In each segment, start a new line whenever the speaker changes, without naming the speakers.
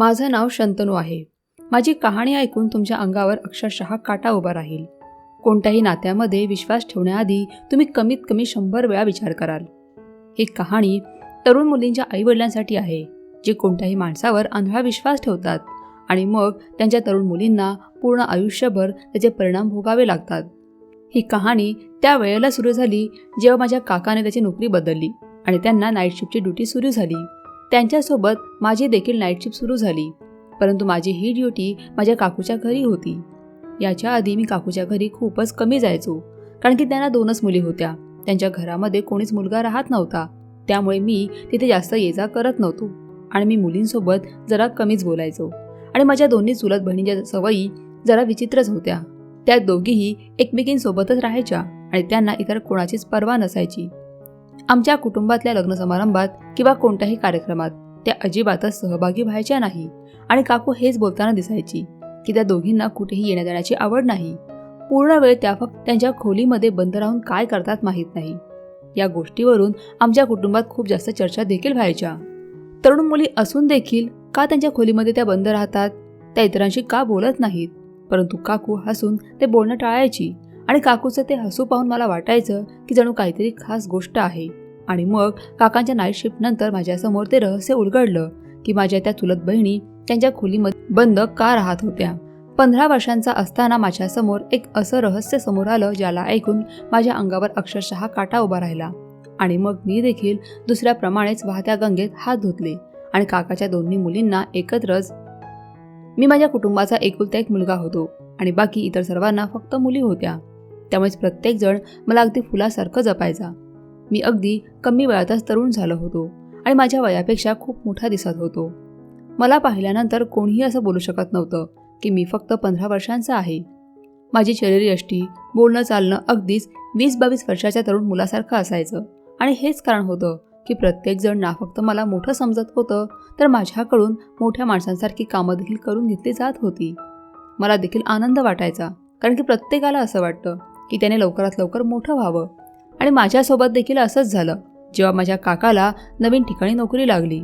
माझं नाव शंतनू आहे. माझी कहाणी ऐकून तुमच्या अंगावर अक्षरशः काटा उभा राहील. कोणत्याही नात्यामध्ये विश्वास ठेवण्याआधी तुम्ही कमीत कमी शंभर वेळा विचार कराल. ही कहाणी तरुण मुलींच्या आईवडिलांसाठी आहे जे कोणत्याही माणसावर आंधळा विश्वास ठेवतात आणि मग त्यांच्या तरुण मुलींना पूर्ण आयुष्यभर त्याचे परिणाम भोगावे लागतात. ही कहाणी त्या वेळेला सुरू झाली जेव्हा माझ्या काकाने त्याची नोकरी बदलली आणि त्यांना नाईट शिफ्टची ड्युटी सुरू झाली. त्यांच्यासोबत माझी देखील नाईट शिफ्ट सुरू झाली. परंतु माझी ही ड्युटी माझ्या काकूच्या घरी होती. याच्या आधी मी काकूच्या घरी खूपच कमी जायचो कारण की त्यांना दोनच मुली होत्या. त्यांच्या घरामध्ये कोणीच मुलगा राहत नव्हता. त्यामुळे मी तिथे जास्त ये जा करत नव्हतो. आणि मी मुलींसोबत जरा कमीच बोलायचो. आणि माझ्या दोन्ही चुलत बहिणीच्या सवयी जरा विचित्रच होत्या. त्या दोघीही एकमेकींसोबतच राहायच्या आणि त्यांना इतर कोणाचीच पर्वा नसायची. आमच्या कुटुंबातल्या लग्न समारंभात किंवा कोणत्याही कार्यक्रमात त्या अजिबातच सहभागी व्हायच्या नाही. आणि काकू हेच बोलताना दिसायची की त्या दोघींना कुठेही येण्या जाण्याची आवड नाही. पूर्ण वेळ त्या फक्त त्यांच्या खोलीमध्ये बंद राहून काय करतात माहीत नाही. या गोष्टीवरून आमच्या कुटुंबात खूप जास्त चर्चा देखील व्हायच्या. तरुण मुली असून देखील का त्यांच्या खोलीमध्ये त्या बंद राहतात? त्या इतरांशी का बोलत नाहीत? परंतु काकू हसून ते बोलणं टाळायची. आणि काकूचं ते हसू पाहून मला वाटायचं की जणू काहीतरी खास गोष्ट आहे. आणि मग काकांच्या नाईट शिफ्ट नंतर माझ्यासमोर ते रहस्य उलगडलं की माझ्या त्या चुलत बहिणी त्यांच्या खोलीमध्ये बंद का राहत होत्या. पंधरा वर्षांचा असताना माझ्यासमोर एक असं रहस्य समोर आलं ज्याला ऐकून माझ्या अंगावर अक्षरशः काटा उभा राहिला. आणि मग मी देखील दुसऱ्याप्रमाणेच वाहत्या गंगेत हात धुतले आणि काकाच्या दोन्ही मुलींना एकत्रच मी माझ्या कुटुंबाचा एकुलता एक मुलगा होतो आणि बाकी इतर सर्वांना फक्त मुली होत्या. त्यामुळेच प्रत्येकजण मला अगदी फुलासारखं जपायचा. मी अगदी कमी वेळातच तरुण झालो होतो आणि माझ्या वयापेक्षा खूप मोठा दिसत होतो. मला पाहिल्यानंतर कोणीही असं बोलू शकत नव्हतं की मी फक्त पंधरा वर्षांचा आहे. माझी शरीरयष्टी बोलणं चालणं अगदीच वीस बावीस वर्षाच्या तरुण मुलासारखं असायचं. आणि हेच कारण होतं की प्रत्येकजण ना फक्त मला मोठं समजत होतं तर माझ्याकडून मोठ्या माणसांसारखी कामं देखील करून घेतली जात होती. मला देखील आनंद वाटायचा कारण की प्रत्येकाला असं वाटतं की त्याने लवकरात लवकर मोठं व्हावं. आणि माझ्यासोबत देखील असंच झालं जेव्हा माझ्या काकाला नवीन ठिकाणी नोकरी लागली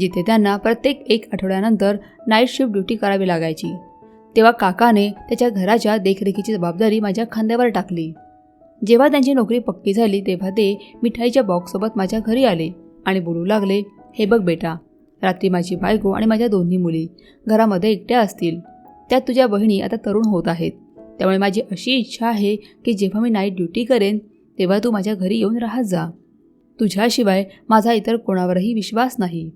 जिथे त्यांना प्रत्येक एक आठवड्यानंतर नाईट शिफ्ट ड्युटी करावी लागायची. तेव्हा काकाने त्याच्या घराच्या देखरेखीची जबाबदारी माझ्या खांद्यावर टाकली. जेव्हा त्यांची नोकरी पक्की झाली तेव्हा ते मिठाईच्या बॉक्ससोबत माझ्या घरी आले आणि बोलू लागले हे बघ बेटा रात्री माझी बायको आणि माझ्या दोन्ही मुली घरामध्ये एकट्या असतील. त्यात तुझ्या बहिणी आता तरुण होत आहेत. त्यामुळे माझी अशी इच्छा आहे की जेव्हा मी नाईट ड्युटी करेन तेव्हा तू माझ्या घरी येऊन राहत जा. तुझ्याशिवाय माझा इतर कोणावरही विश्वास नाही.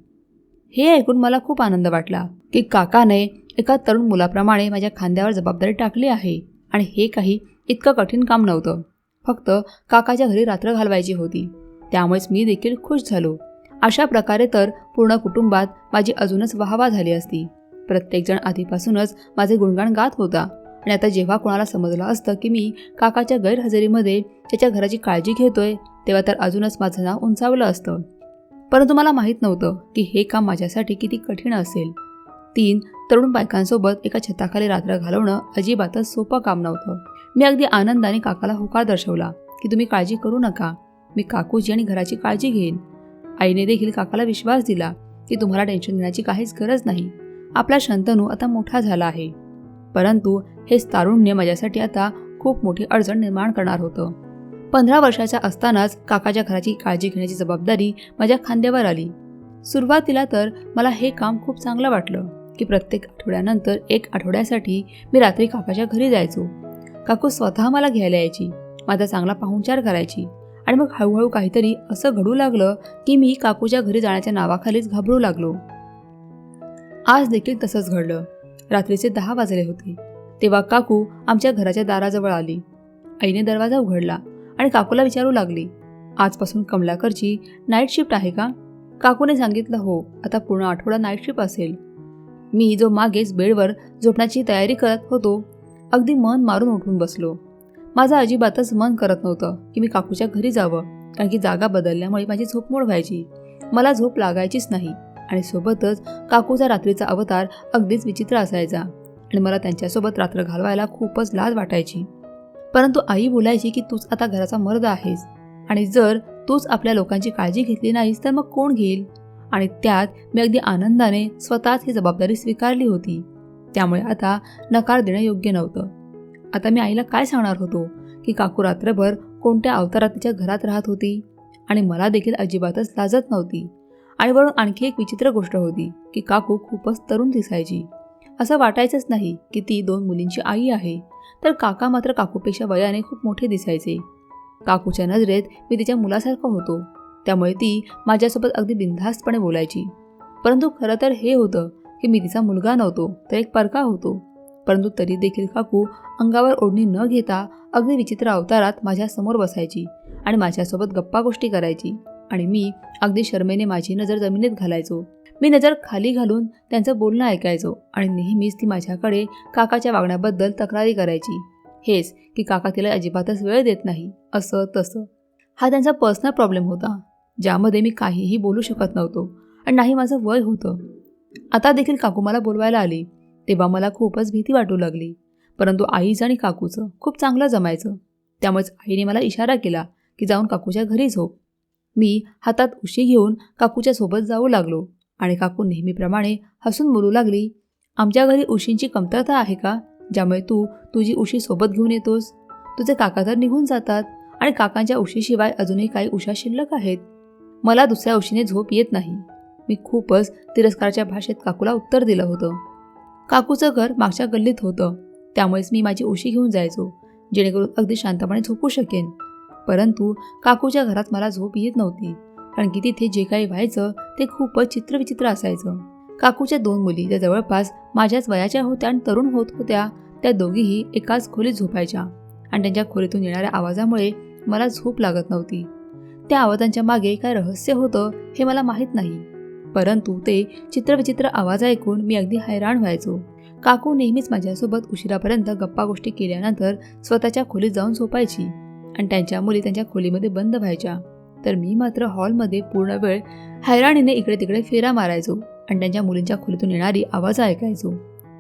हे ऐकून मला खूप आनंद वाटला की काकाने एका तरुण मुलाप्रमाणे माझ्या खांद्यावर जबाबदारी टाकली आहे आणि हे काही इतकं कठीण काम नव्हतं. फक्त काकाच्या घरी रात्र घालवायची होती. त्यामुळेच मी देखील खुश झालो. अशा प्रकारे तर पूर्ण कुटुंबात माझी अजूनच वाहवा झाली असती. प्रत्येकजण आधीपासूनच माझे गुणगाण गात होता. आणि आता जेव्हा कोणाला समजलं असतं की मी काकाच्या गैरहजेरीमध्ये त्याच्या घराची काळजी घेतोय तेव्हा तर अजूनच माझं नाव उंचावलं असतं. परंतु मला माहीत नव्हतं की हे काम माझ्यासाठी किती कठीण असेल. तीन तरुण बायकांसोबत एका छताखाली रात्र घालवणं अजिबातच सोपं काम नव्हतं. मी अगदी आनंदाने काकाला होकार दर्शवला की तुम्ही काळजी करू नका. मी काकूची आणि घराची काळजी घेईन. आईने देखील काकाला विश्वास दिला की तुम्हाला टेन्शन घेण्याची काहीच गरज नाही. आपला शंतनू आता मोठा झाला आहे. परंतु हेच तारुण्य माझ्यासाठी आता खूप मोठी अडचण निर्माण करणार होतं. पंधरा वर्षाच्या असतानाच काकाच्या घराची काळजी घेण्याची जबाबदारी माझ्या खांद्यावर आली. सुरुवातीला तर मला हे काम खूप चांगलं वाटलं की प्रत्येक आठवड्यानंतर एक आठवड्यासाठी मी रात्री काकाच्या घरी जायचो. काकू स्वतः मला घ्यायला यायची माझा चांगला पाहुणचार करायची आणि मग हळूहळू काहीतरी असं घडू लागलं की मी काकूच्या घरी जाण्याच्या नावाखालीच घाबरू लागलो. आज देखील तसंच घडलं. रात्रीचे दहा वाजले होते. तेव्हा काकू आमच्या घराच्या दाराजवळ आली. आईने दरवाजा उघडला आणि काकूला विचारू लागली आजपासून कमलाकरची नाईट शिफ्ट आहे का? काकूने सांगितलं हो आता पूर्ण आठवडा नाईट शिफ्ट असेल. मी जो मागेच बेडवर झोपण्याची तयारी करत होतो अगदी मन मारून उठून बसलो. माझं अजिबातच मन करत नव्हतं की मी काकूच्या घरी जावं कारण की जागा बदलल्यामुळे माझी झोप मोड व्हायची मला झोप लागायचीच नाही. आणि सोबतच काकूचा रात्रीचा अवतार अगदीच विचित्र असायचा आणि मला त्यांच्यासोबत रात्र घालवायला खूपच लाज वाटायची. परंतु आई बोलायची की तूच आता घराचा मर्द आहेस आणि जर तूच आपल्या लोकांची काळजी घेतली नाहीस तर मग कोण घेईल? आणि त्यात मी अगदी आनंदाने स्वतःच ही जबाबदारी स्वीकारली होती. त्यामुळे आता नकार देणं योग्य नव्हतं. आता मी आईला काय सांगणार होतो की काकू रात्रभर कोणत्या अवतारात तिच्या घरात राहत होती? आणि मला देखील अजिबातच लाजत नव्हती. आणि वरून आणखी एक विचित्र गोष्ट होती की काकू खूपच तरुण दिसायची. असं वाटायचंच नाही की ती दोन मुलींची आई आहे. तर काका मात्र काकूपेक्षा वयाने खूप मोठे दिसायचे. काकूच्या नजरेत मी तिच्या मुलासारखा होतो. त्यामुळे ती माझ्यासोबत अगदी बिनधास्तपणे बोलायची. परंतु खरं तर हे होतं की मी तिचा मुलगा नव्हतो तर एक परका होतो. परंतु तरी देखील काकू अंगावर ओढणी न घेता अगदी विचित्र अवतारात माझ्यासमोर बसायची आणि माझ्यासोबत गप्पा गोष्टी करायची. आणि मी अगदी शर्मेने माझी नजर जमिनीत घालायचो. मी नजर खाली घालून त्यांचं बोलणं ऐकायचो आणि नेहमीच ती माझ्याकडे काकाच्या वागण्याबद्दल तक्रारी करायची. हेच की काका तिला अजिबातच वेळ देत नाही. असं तसं. हा त्यांचा पर्सनल प्रॉब्लेम होता ज्यामध्ये मी काहीही बोलू शकत नव्हतो आणि नाही माझं वय होतं. आता देखील काकू मला बोलवायला आली तेव्हा मला खूपच भीती वाटू लागली. परंतु आईचं आणि काकूचं खूप चांगलं जमायचं. त्यामुळेच आईने मला इशारा केला की जाऊन काकूच्या घरी झोप. मी हातात उशी घेऊन काकूच्या सोबत जाऊ लागलो आणि काकू नेहमीप्रमाणे हसून बोलू लागली आमच्या घरी उशींची कमतरता आहे का? ज्यामुळे तू तुझी उशी सोबत घेऊन येतोस. तुझे काका तर निघून जातात आणि काकांच्या उशीशिवाय अजूनही काही उशा शिल्लक आहेत. मला दुसऱ्या उशीने झोप येत नाही. मी खूपच तिरस्काराच्या भाषेत काकूला उत्तर दिलं होतं. काकूचं घर मागच्या गल्लीत होतं. त्यामुळेच मी माझी उशी घेऊन जायचो जेणेकरून अगदी शांतपणे झोपू शकेन. परंतु काकूच्या घरात मला झोप येत नव्हती. कारण की तिथे जे काही व्हायचं ते खूपच चित्रविचित्र असायचं. काकूच्या दोन मुली त्या जवळपास माझ्याच वयाच्या होत्या आणि तरुण होत होत्या त्या दोघीही एकाच खोलीत झोपायच्या. आणि त्यांच्या खोलीतून येणाऱ्या आवाजामुळे मला झोप लागत नव्हती. त्या आवाजांच्या मागे काय रहस्य होतं हे मला माहीत नाही. परंतु ते चित्रविचित्र आवाज ऐकून मी अगदी हैराण व्हायचो. काकू नेहमीच माझ्यासोबत उशिरापर्यंत गप्पा गोष्टी केल्यानंतर स्वतःच्या खोलीत जाऊन झोपायची. आणि त्यांच्या मुली त्यांच्या खोलीमध्ये बंद व्हायच्या. तर मी मात्र हॉलमध्ये पूर्ण वेळ हैराणीने इकडे तिकडे फेरा मारायचो आणि त्यांच्या मुलींच्या खोलीतून येणारी आवाज ऐकायचो.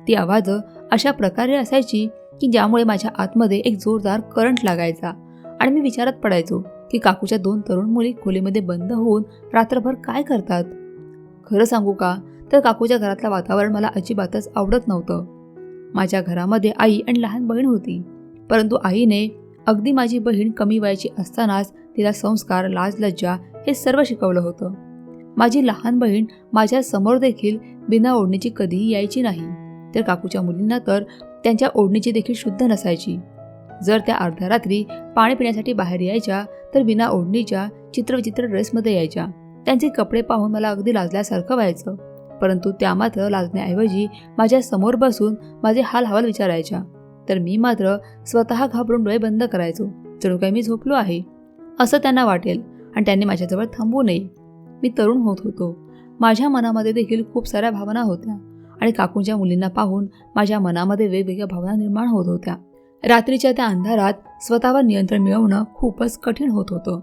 ती आवाज अशा प्रकारे असायची की ज्यामुळे माझ्या आतमध्ये एक जोरदार करंट लागायचा आणि मी विचारात पडायचो की काकूच्या दोन तरुण मुली खोलीमध्ये बंद होऊन रात्रभर काय करतात? खरं सांगू का? तर काकूच्या घरातलं वातावरण मला अजिबातच आवडत नव्हतं. माझ्या घरामध्ये आई आणि लहान बहीण होती. परंतु आईने अगदी माझी बहीण कमी वयाची असतानाच तिला संस्कार लाज लज्जा हे सर्व शिकवलं होतं. माझी लहान बहीण माझ्यासमोर देखील बिना ओढणीची कधीही यायची नाही. तर काकूच्या मुलींना तर त्यांच्या ओढणीची देखील शुद्ध नसायची. जर त्या अर्ध्या रात्री पाणी पिण्यासाठी बाहेर यायच्या तर बिना ओढणीच्या चित्रविचित्र ड्रेसमध्ये यायच्या. त्यांचे कपडे पाहून मला अगदी लाजल्यासारखं व्हायचं. परंतु त्या मात्र लाजण्याऐवजी माझ्यासमोर बसून माझे हाल हवाल विचारायच्या. तर मी मात्र स्वतः घाबरून डोळे बंद करायचो. जणू काय मी झोपलो आहे. असं त्यांना वाटेल आणि त्यांनी माझ्याजवळ थांबू नये. मी तरुण होत होतो. माझ्या मनामध्ये देखील खूप साऱ्या भावना होत्या आणि काकूंच्या मुलींना पाहून माझ्या मनामध्ये वेगवेगळ्या भावना निर्माण होत होत्या. रात्रीच्या त्या अंधारात स्वतःवर नियंत्रण मिळवणं खूपच कठीण होत होतं.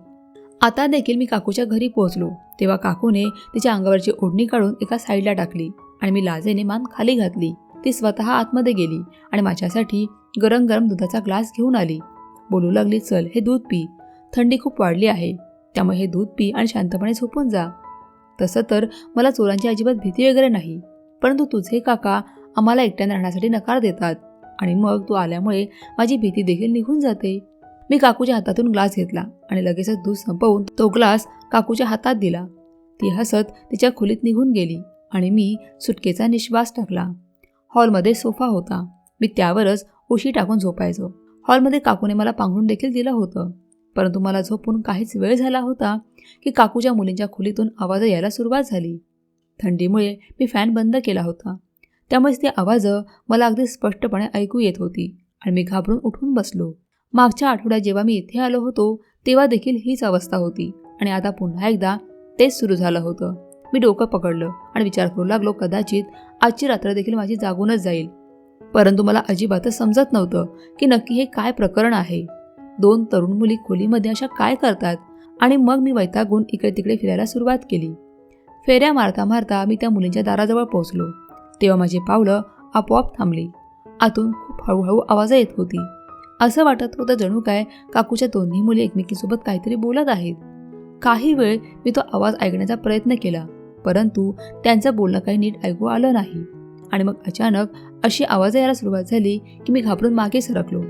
आता देखील मी काकूच्या घरी पोहोचलो. तेव्हा काकूने तिच्या अंगावरची ओढणी काढून एका साईडला टाकली आणि मी लाजेने मान खाली घातली. ती स्वतः आतमध्ये गेली आणि माझ्यासाठी गरम गरम दुधाचा ग्लास घेऊन आली. बोलू लागली चल हे दूध पी. थंडी खूप वाढली आहे. त्यामुळे हे दूध पी आणि शांतपणे झोपून जा. तसं तर मला चोरांची अजिबात भीती वगैरे नाही परंतु तुझे काका आम्हाला एकट्याने राहण्यासाठी नकार देतात आणि मग तू आल्यामुळे माझी भीती देखील निघून जाते. मी काकूच्या हातातून ग्लास घेतला आणि लगेचच दूध संपवून तो ग्लास काकूच्या हातात दिला. ती हसत तिच्या खोलीत निघून गेली आणि मी सुटकेचा निश्वास टाकला. हॉलमध्ये सोफा होता. मी त्यावरच उशी टाकून झोपायचो. हॉलमध्ये काकूने मला पांघरून देखील दिलं होतं. परंतु मला झोपून काहीच वेळ झाला होता की काकूच्या मुलींच्या खोलीतून आवाज यायला सुरुवात झाली. थंडीमुळे मी फॅन बंद केला होता. त्यामुळेच ती आवाज मला अगदी स्पष्टपणे ऐकू येत होती आणि मी घाबरून उठून बसलो. मागच्या आठवड्यात जेव्हा मी इथे आलो होतो तेव्हा देखील हीच अवस्था होती आणि आता पुन्हा एकदा तेच सुरू झालं होतं. मी डोकं पकडलं आणि विचार करू लागलो कदाचित आजची रात्र देखील माझी जागूनच जाईल. परंतु मला अजिबातच समजत नव्हतं की नक्की हे काय प्रकरण आहे. दोन तरुण मुली खोलीमध्ये अशा काय करतात आणि मग मी वैतागून इकडे तिकडे फिरायला सुरुवात केली. फेऱ्या मारता मारता मी त्या मुलींच्या दाराजवळ पोहोचलो. तेव्हा माझी पावलं आपोआप थांबली. आतून खूप हळूहळू आवाज येत होती. असं वाटत होतं जणू काय काकूच्या दोन्ही मुली एकमेकीसोबत काहीतरी बोलत आहेत. काही वेळ मी तो आवाज ऐकण्याचा प्रयत्न केला. परंतु त्यांचं बोलणं काही नीट ऐकू आलं नाही. आणि मग अचानक अशी आवाज यायला सुरुवात झाली की मी घाबरून मागे सरकलो.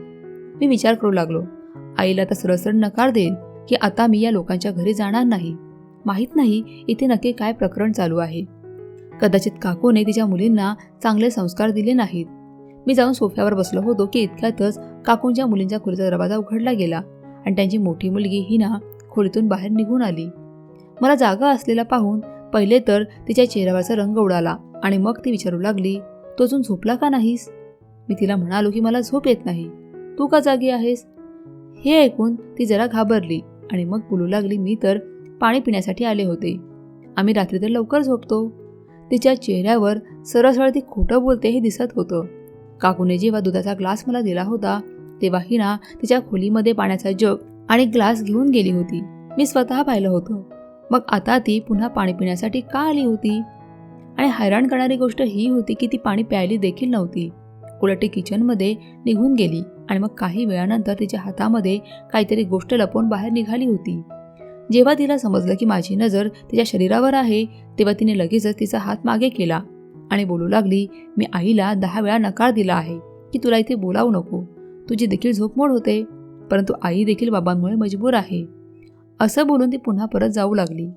मी विचार करू लागलो. आईला तर सरसर नकार देईल की आता मी या लोकांच्या घरी जाणार नाही. माहीत नाही इथे नक्की काय प्रकरण चालू आहे. कदाचित काकूने तिच्या मुलींना चांगले संस्कार दिले नाहीत. मी जाऊन सोफ्यावर बसलो होतो की इतक्यातच काकूंच्या मुलींच्या खोलीचा दरवाजा उघडला गेला आणि त्यांची मोठी मुलगी हिना खोलीतून बाहेर निघून आली. मला जागा असलेला पाहून पहिले तर तिच्या चेहऱ्यावरचा रंग उडाला आणि मग ती विचारू लागली तो अजून झोपला का नाहीस? मी तिला म्हणालो की मला झोप येत नाही. तू का जागी आहेस? हे ऐकून ती जरा घाबरली आणि मग बोलू लागली मी तर पाणी पिण्यासाठी आले होते. आम्ही रात्री तर लवकर झोपतो. तिच्या चेहऱ्यावर सरसळ ती खोटं बोलते हे दिसत होतं. काकूने जेव्हा दुधाचा ग्लास मला दिला होता तेव्हा हिना तिच्या खोलीमध्ये पाण्याचा जग आणि ग्लास घेऊन गेली होती. मी स्वतः पाहिलं होतं. मग आता ती पुन्हा पाणी पिण्यासाठी का आली होती? आणि हैराण करणारी गोष्ट ही होती की ती पाणी प्यायली देखील नव्हती. उलट ती किचनमध्ये निघून गेली आणि मग काही वेळानंतर तिच्या हातामध्ये काहीतरी गोष्ट लपवून बाहेर निघाली होती. जेव्हा तिला समजलं की माझी नजर तिच्या शरीरावर आहे तेव्हा तिने लगेचच तिचा हात मागे केला आणि बोलू लागली मी आईला दहा वेळा नकार दिला आहे की तुला इथे बोलावू नको. तुझी देखील झोपमोड होते परंतु आई देखील बाबांमुळे मजबूर आहे. असं बोलून ती पुन्हा परत जाऊ लागली.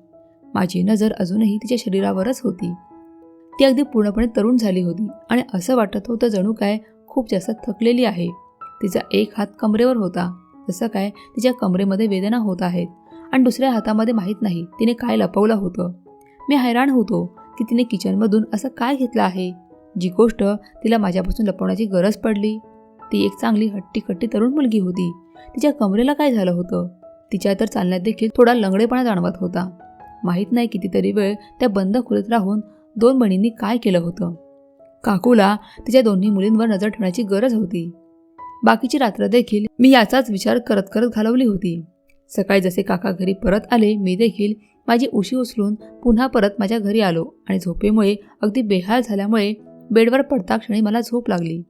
माझी नजर अजूनही तिच्या शरीरावरच होती. ती अगदी पूर्णपणे तरुण झाली होती आणि असं वाटत होतं जणू काय खूप जास्त थकलेली आहे. तिचा एक हात कमरेवर होता. जसं काय तिच्या कमरेमध्ये वेदना होत आहेत आणि दुसऱ्या हातामध्ये माहीत नाही तिने काय लपवलं होतं. मी हैराण होतो की तिने किचनमधून असं काय घेतलं आहे? जी गोष्ट तिला माझ्यापासून लपवण्याची गरज पडली. ती एक चांगली हट्टी खट्टी तरुण मुलगी होती. तिच्या कमरेला काय झालं होतं? तिच्या तर चालण्यात देखील थोडा लंगडेपणा जाणवत होता. माहीत नाही कितीतरी वेळ त्या बंद खोलीत राहून दोन बहिणींनी काय केलं होतं. काकूला तिच्या दोन्ही मुलींवर नजर ठेवण्याची गरज होती. बाकीची रात्र देखील मी याचाच विचार करत करत घालवली होती. सकाळी जसे काका घरी परत आले मी देखील माझी उशी उचलून पुन्हा परत माझ्या घरी आलो आणि झोपेमुळे अगदी बेहाल झाल्यामुळे बेडवर पडता क्षणी मला झोप लागली.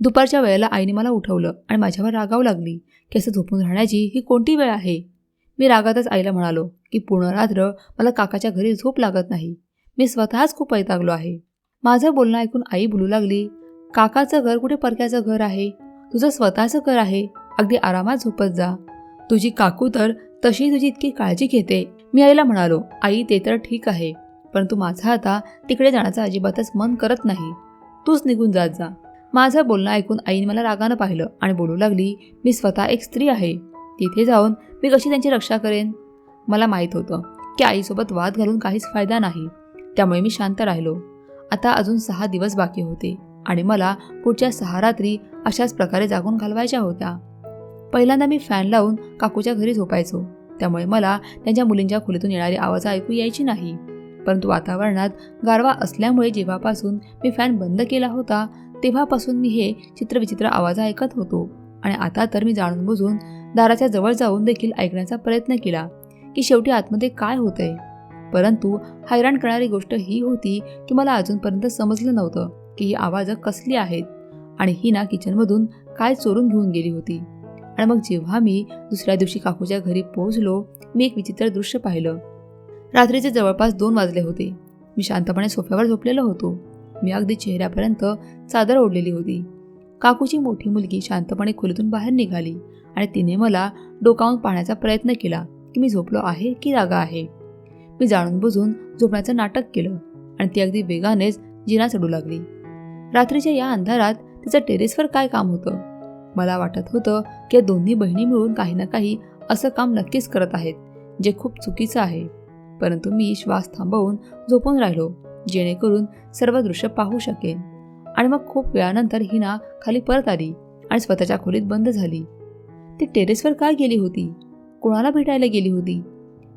दुपारच्या वेळेला आईने मला उठवलं आणि माझ्यावर रागावं लागली की असं झोपून राहण्याची ही कोणती वेळ आहे? मी रागातच आईला म्हणालो की पूर्ण रात्र मला काकाच्या घरी झोप लागत नाही. मी स्वतःच खूप वैतागलो आहे. माझं बोलणं ऐकून आई बोलू लागली काकाचं घर कुठे परक्याचं घर आहे? तुझं स्वतःचं घर आहे? अगदी आरामात झोपत जा. तुझी काकू तर तशी तुझी इतकी काळजी घेते. मी आईला म्हणालो आई ते तर ठीक आहे परंतु माझं आता तिकडे जाण्याचं अजिबातच मन करत नाही. तूच निघून जात जा. माझं बोलणं ऐकून आईने मला रागानं पाहिलं आणि बोलू लागली मी स्वतः एक स्त्री आहे. तिथे जाऊन मी कशी त्यांची रक्षा करेन? मला माहीत होतं की आईसोबत वाद घालून काहीच फायदा नाही. त्यामुळे मी शांत राहिलो. आता अजून सहा दिवस बाकी होते आणि मला पुढच्या सहा रात्री अशाच प्रकारे जागून घालवायच्या होत्या. पहिल्यांदा मी फॅन लावून काकूच्या घरी झोपायचो. त्यामुळे मला त्यांच्या मुलींच्या खोलीतून येणारी आवाज ऐकू यायची नाही. परंतु वातावरणात गारवा असल्यामुळे जेव्हापासून मी फॅन बंद केला होता तेव्हापासून मी हे चित्रविचित्र आवाज ऐकत होतो. आणि आता तर मी जाणून बुजून दाराच्या जवळ जाऊन देखील ऐकण्याचा प्रयत्न केला की शेवटी आतमध्ये काय होतंय. परंतु हैराण करणारी गोष्ट ही होती की मला अजूनपर्यंत समजलं नव्हतं की ही आवाजं कसली आहेत. आणि ही ना किचनमधून काय चोरून घेऊन गेली होती. आणि मग जेव्हा मी दुसऱ्या दिवशी काकूच्या घरी पोहोचलो मी एक विचित्र दृश्य पाहिलं. रात्रीचे जवळपास दोन वाजले होते. मी शांतपणे सोफ्यावर झोपलेलो होतो. मी अगदी चेहऱ्यापर्यंत चादर ओढलेली होती. काकूची मोठी मुलगी शांतपणे खोलीतून बाहेर निघाली आणि तिने मला डोकावून पाहण्याचा प्रयत्न केला की मी झोपलो आहे की जागा आहे. मी जाणून बुजून झोपण्याचं नाटक केलं आणि ती अगदी वेगानेच जिना चढू लागली. रात्रीच्या या अंधारात तिचं टेरेसवर काय काम होतं? मला वाटत होतं की या दोन्ही बहिणी मिळून काही ना काही असं काम नक्कीच करत आहेत जे खूप चुकीचं आहे. परंतु मी श्वास थांबवून झोपून राहिलो. जेणेकरून सर्व दृश्य पाहू शकेन. आणि मग खूप वेळानंतर हिना खाली परत आली आणि स्वतःच्या खोलीत बंद झाली. ती टेरेसवर काय गेली होती? कोणाला भेटायला गेली होती?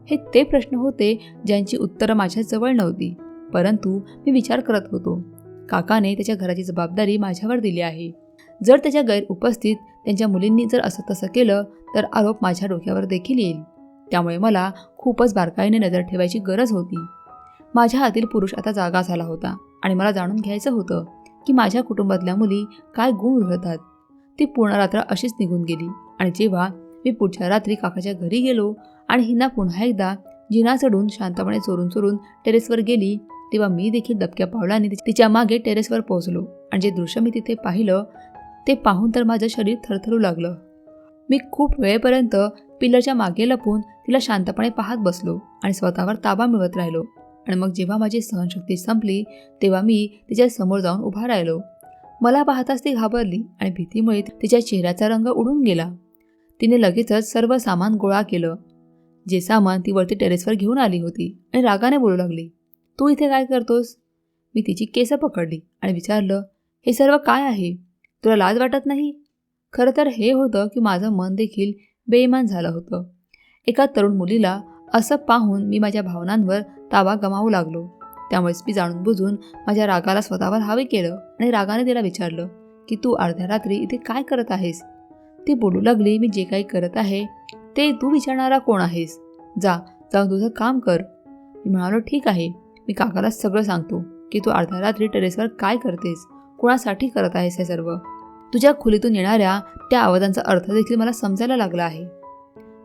हे ते प्रश्न होते ज्यांची उत्तरं माझ्याजवळ नव्हती. परंतु मी विचार करत होतो. काकाने त्याच्या घराची जबाबदारी माझ्यावर दिली आहे. जर त्याच्या गैर उपस्थित त्यांच्या मुलींनी जर असं तसं केलं तर आरोप माझ्या डोक्यावर देखील येईल. त्यामुळे मला खूपच बारकाईने नजर ठेवायची गरज होती. माझ्या हातील पुरुष आता जागा झाला होता आणि मला जाणून घ्यायचं होतं की माझ्या कुटुंबातल्या मुली काय गुण उधळतात ती पूर्ण रात्र अशीच निघून गेली आणि जेव्हा मी पुढच्या रात्री काकाच्या घरी गेलो आणि हिना पुन्हा एकदा जिना चढून शांतपणे चोरून चोरून टेरेसवर गेली तेव्हा मी देखील दबक्या पावलाने तिच्यामागे टेरेसवर पोहोचलो आणि जे दृश्य मी तिथे पाहिलं ते पाहून तर माझं शरीर थरथरू लागलं. मी खूप वेळेपर्यंत पिलरच्या मागे लपून तिला शांतपणे पाहत बसलो आणि स्वतःवर ताबा मिळवत राहिलो. आणि मग जेव्हा माझी सहनशक्ती संपली तेव्हा मी तिच्या समोर जाऊन उभा राहिलो. मला पाहताच ती घाबरली आणि भीतीमुळे तिच्या चेहऱ्याचा रंग उडून गेला. तिने लगेचच सर्व सामान गोळा केलं. जे सामान ती वरती टेरेसवर घेऊन आली होती आणि रागाने बोलू लागली तू इथे काय करतोस? मी तिची केसं पकडली आणि विचारलं हे सर्व काय आहे? तुला लाज वाटत नाही? खरं तर हे होतं की माझं मन देखील बेईमान झालं होतं. एका तरुण मुलीला असं पाहून मी माझ्या भावनांवर ताबा गमावू लागलो. त्यामुळेच मी जाणून बुजून माझ्या रागाला स्वतःवर हवे केलं आणि रागाने तिला विचारलं की तू अर्ध्या रात्री इथे काय करत आहेस? ती बोलू लागली मी जे काही करत आहे ते तू विचारणारा कोण आहेस? जा जाऊन तुझं काम कर. मी म्हणालो ठीक आहे. मी काकाला सगळं सांगतो की तू अर्ध्या रात्री टेरेसवर काय करतेस? कोणासाठी करत आहेस हे सर्व? तुझ्या खोलीतून येणाऱ्या त्या आवाजांचा अर्थ देखील मला समजायला लागला आहे.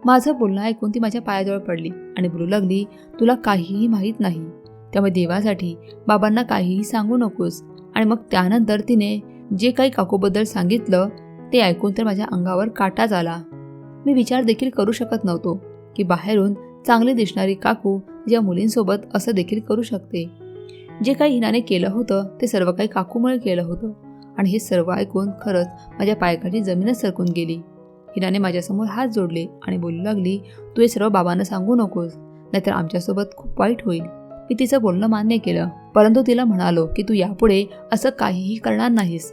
माझं बोलणं ऐकून ती माझ्या पायाजवळ पडली आणि बोलू लागली तुला काहीही माहीत नाही. त्यामुळे देवासाठी बाबांना काहीही सांगू नकोस. आणि मग त्यानंतर तिने जे काही काकूबद्दल सांगितलं ते ऐकून तर माझ्या अंगावर काटाच आला मी विचार देखील करू शकत नव्हतो की बाहेरून चांगली दिसणारी काकू ज्या मुलींसोबत असं देखील करू शकते. जे काही हिनाने केलं होतं ते सर्व काही काकूमुळे केलं होतं. आणि हे सर्व ऐकून खरंच माझ्या पायाखाली जमीनच सरकून गेली. हिनाने माझ्यासमोर हात जोडले आणि बोलू लागली तू हे सर्व बाबांना सांगू नकोस नाहीतर आमच्यासोबत खूप वाईट होईल. मी तिचं बोलणं मान्य केलं परंतु तिला म्हणालो की तू यापुढे असं काहीही करणार नाहीस.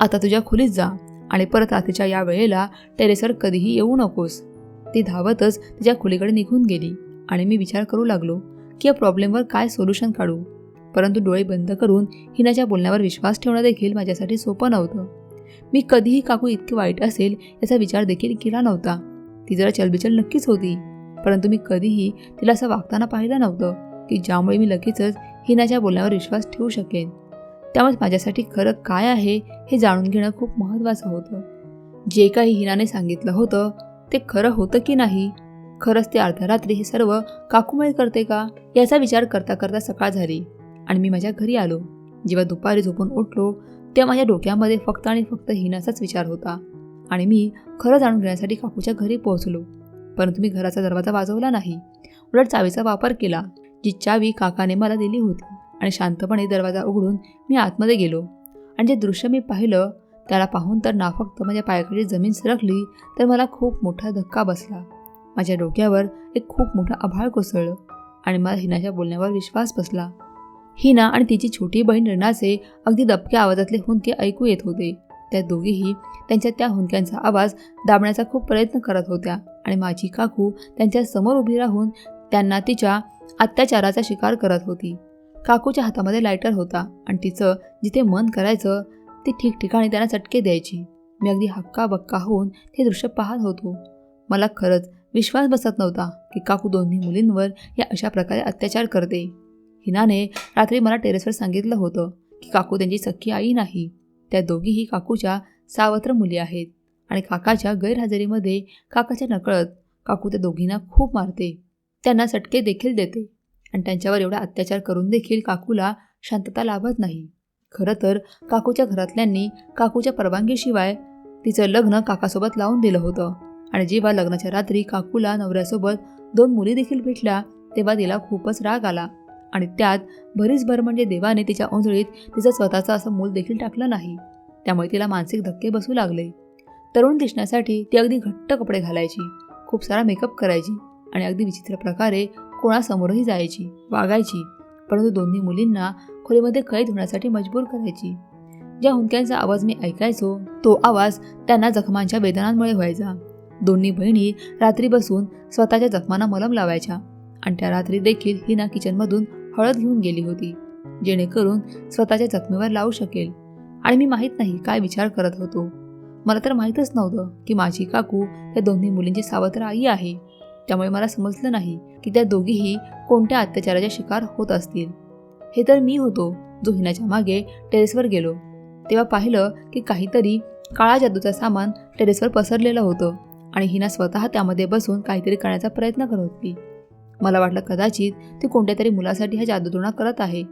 आता तुझ्या खोलीत जा आणि परत रात्रीच्या या वेळेला टेरेसवर कधीही येऊ नकोस. ती धावतच तिच्या खोलीकडे निघून गेली आणि मी विचार करू लागलो की या प्रॉब्लेमवर काय सोल्युशन काढू. परंतु डोळे बंद करून हिनाच्या बोलण्यावर विश्वास ठेवणं देखील माझ्यासाठी सोपं नव्हतं. मी कधीही काकू इतकी वाईट असेल याचा विचार देखील केला नव्हता. ती जरा चलबिचल नक्कीच होती परंतु मी कधीही तिला असं वागताना पाहिलं नव्हतं की ज्यामुळे मी लगेचच हिनाच्या बोलण्यावर विश्वास ठेवू शकेन. त्यामुळे माझ्यासाठी खरं काय आहे हे जाणून घेणं खूप महत्त्वाचं होतं. जे काही हिनाने सांगितलं होतं ते खरं होतं की नाही? खरंच ते अर्ध्या रात्री हे सर्व काकूमय करते का? याचा विचार करता करता सकाळ झाली आणि मी माझ्या घरी आलो. जेव्हा दुपारी झोपून उठलो त्या माझ्या डोक्यामध्ये फक्त आणि फक्त हिनाचाच विचार होता. आणि मी खरं जाणून घेण्यासाठी काकूच्या घरी पोहोचलो. परंतु मी घराचा दरवाजा वाजवला नाही. उलट चावीचा वापर केला जी चावी काकाने मला दिली होती. आणि शांतपणे दरवाजा उघडून मी आतमध्ये गेलो. आणि जे दृश्य मी पाहिलं त्याला पाहून तर ना फक्त माझ्या पायाखाली जमीन सरकली तर मला खूप मोठा धक्का बसला. माझ्या डोक्यावर एक खूप मोठं आभाळ कोसळलं आणि मला हिनाच्या बोलण्यावर विश्वास बसला. हिना आणि तिची छोटी बहीण रणाचे अगदी दबक्या आवाजातले हुंके ऐकू येत होते. त्या दोघीही त्यांच्या त्या हुंदक्यांचा आवाज दाबण्याचा खूप प्रयत्न करत होत्या आणि माझी काकू त्यांच्यासमोर उभी राहून त्यांना तिच्या अत्याचाराचा शिकार करत होती. काकूच्या हातामध्ये लायटर होता आणि तिचं जिथे मन करायचं ती ठिकठिकाणी त्यांना चटके द्यायची. मी अगदी हक्का बक्का होऊन ते दृश्य पाहत होतो. मला खरंच विश्वास बसत नव्हता की काकू दोन्ही मुलींवर या अशा प्रकारे अत्याचार करते. हिनाने रात्री मला टेरेसवर सांगितलं होतं की काकू त्यांची सख्खी आई नाही. त्या दोघीही काकूच्या सावत्र मुली आहेत आणि काकाच्या गैरहजेरीमध्ये काकाच्या नकळत काकू त्या दोघींना खूप मारते. त्यांना चटके देखील देते आणि त्यांच्यावर एवढा अत्याचार करून देखील काकूला शांतता लाभत नाही. खरं तर काकूच्या घरातल्यांनी काकूच्या परवानगीशिवाय तिचं लग्न काकासोबत लावून दिलं होतं आणि जेव्हा लग्नाच्या रात्री काकूला नवऱ्यासोबत दोन मुली देखील भेटल्या तेव्हा तिला खूपच राग आला. आणि त्यात भरीसभर म्हणजे देवाने तिच्या ओंजळीत तिचं स्वतःचं असं मूल देखील टाकलं नाही. त्यामुळे तिला मानसिक धक्के बसू लागले. तरुण दिसण्यासाठी ती अगदी घट्ट कपडे घालायची खूप सारा मेकअप करायची आणि अगदी विचित्र प्रकारे कोणासमोरही जायची वागायची. परंतु दोन्ही मुलींना खोलीमध्ये कैद होण्यासाठी मजबूर करायची. ज्या हुंक्यांचा आवाज मी ऐकायचो तो आवाज त्यांना जखमांच्या वेदनांमुळे व्हायचा. दोन्ही बहिणी रात्री बसून स्वतःच्या जखमांना मलम लावायच्या. आणि त्या रात्री देखील हिना किचनमधून हळद घेऊन गेली होती जेणेकरून स्वतःच्या जखमेवर लावू शकेल. आणि मी माहीत नाही काय विचार करत होतो. मला तर माहीतच नव्हतं की माझी काकू त्या दोन्ही मुलींची सावत्र आई आहे. त्यामुळे मला समजलं नाही की त्या दोघीही कोणत्या अत्याचाराच्या शिकार होत असतील. हे तर मी होतो जो हिनाच्या मागे टेरेसवर गेलो. तेव्हा पाहिलं की काहीतरी काळा जादूचं सामान टेरेसवर पसरलेलं होतं आणि हिना स्वतः त्यामध्ये बसून काहीतरी करण्याचा प्रयत्न करत होती. मला वाटलं कदाचित ती कोणत्या तरी मुलासाठी हा जादूटोणा करत आहे.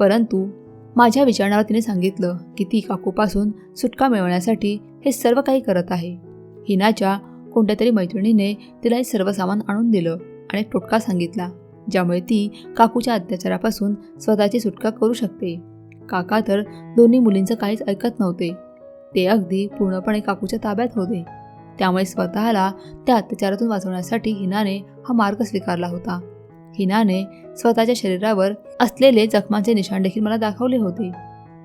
परंतु माझ्या विचारणावर तिने सांगितलं की ती काकूपासून सुटका मिळवण्यासाठी हे सर्व काही करत आहे. हिनाच्या कोणत्या तरी मैत्रिणीने तिला हे सर्व सामान आणून दिलं आणि एक टोटका सांगितला ज्यामुळे ती काकूच्या अत्याचारापासून स्वतःची सुटका करू शकते. काका तर दोन्ही मुलींचं काहीच ऐकत नव्हते. ते अगदी पूर्णपणे काकूच्या ताब्यात होते. त्यामुळे स्वतःला त्या अत्याचारातून वाचवण्यासाठी हिनाने हा मार्ग स्वीकारला होता. हिनाने स्वतःच्या शरीरावर असलेले जखमांचे निशाण देखील मला दाखवले होते.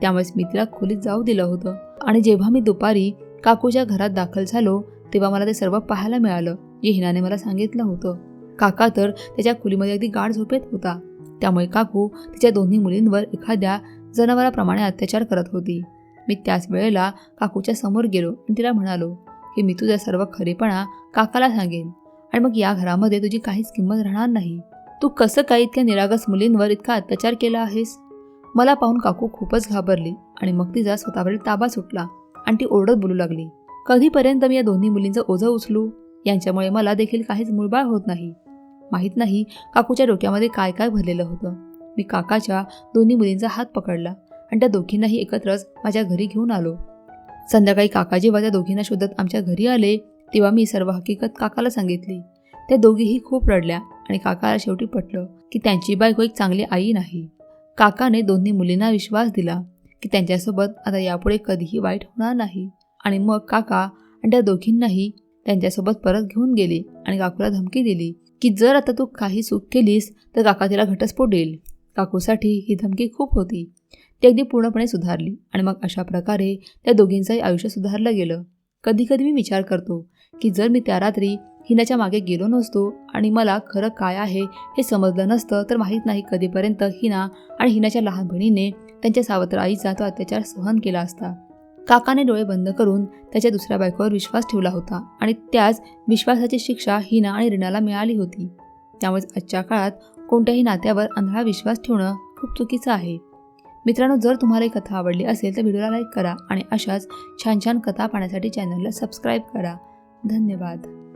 त्यामुळेच मी तिला खोलीत जाऊ दिलं होतं. आणि जेव्हा मी दुपारी काकूच्या घरात दाखल झालो तेव्हा मला ते सर्व पाहायला मिळालं जे हिनाने मला सांगितलं होतं. काका तर त्याच्या खोलीमध्ये अगदी गाढ झोपेत होता. त्यामुळे काकू तिच्या दोन्ही मुलींवर एखाद्या जनावराप्रमाणे अत्याचार करत होती. मी त्याच वेळेला काकूच्या समोर गेलो आणि तिला म्हणालो की मी तुझा सर्व खरेपणा काकाला सांगेन. आणि मग या घरामध्ये तुझी काहीच किंमत राहणार नाही. तू कसं काय इतक्या निरागस मुलींवर इतका अत्याचार केला आहेस? मला पाहून काकू खूपच घाबरली आणि मग तिचा स्वतःवरील ताबा सुटला आणि ती ओरडत बोलू लागली कधीपर्यंत मी या दोन्ही मुलींचं ओझं उचलू? यांच्यामुळे मला देखील काहीच मुळबाळ होत नाही. माहीत नाही काकूच्या डोक्यामध्ये काय काय भरलेलं होतं. मी काकाच्या दोन्ही मुलींचा हात पकडला आणि त्या दोघींनाही एकत्रच माझ्या घरी घेऊन आलो. संध्याकाळी काकाजी जेव्हा त्या दोघींना शोधत आमच्या घरी आले तेव्हा मी सर्व हकीकत काकाला सांगितली. त्या दोघीही खूप रडल्या आणि काकाला शेवटी पटलं की त्यांची बायको एक चांगली आई नाही. काकाने दोन्ही मुलींना विश्वास दिला की त्यांच्यासोबत आता यापुढे कधीही वाईट होणार नाही. आणि मग काका आणि त्या दोघींनाही त्यांच्यासोबत परत घेऊन गेले आणि काकूला धमकी दिली की जर आता तू काही चूक केलीस तर काका तिला घटस्फोट देईल. काकूसाठी ही धमकी खूप होती. ती अगदी पूर्णपणे सुधारली आणि मग अशा प्रकारे त्या दोघींचंही आयुष्य सुधारलं गेलं. कधी कधी मी विचार करतो की जर मी त्या रात्री हिनाच्या मागे गेलो नसतो आणि मला खरं काय आहे हे समजलं नसतं तर माहीत नाही कधीपर्यंत हिना आणि हिनाच्या लहान बहिणीने त्यांच्या सावत्र आईचा तो अत्याचार सहन केला असता. काकाने डोळे बंद करून त्याच्या दुसऱ्या बायकोवर विश्वास ठेवला होता आणि त्याच विश्वासाची शिक्षा हिना आणि रिणाला मिळाली होती. त्यामुळेच आजच्या काळात कोणत्याही नात्यावर आंधळा विश्वास ठेवणं खूप चुकीचं आहे. मित्रांनो जर तुम्हाला ही कथा आवडली असेल तर व्हिडिओला लाईक करा आणि अशाच छान छान कथा पाहण्यासाठी चॅनलला सबस्क्राईब करा. धन्यवाद.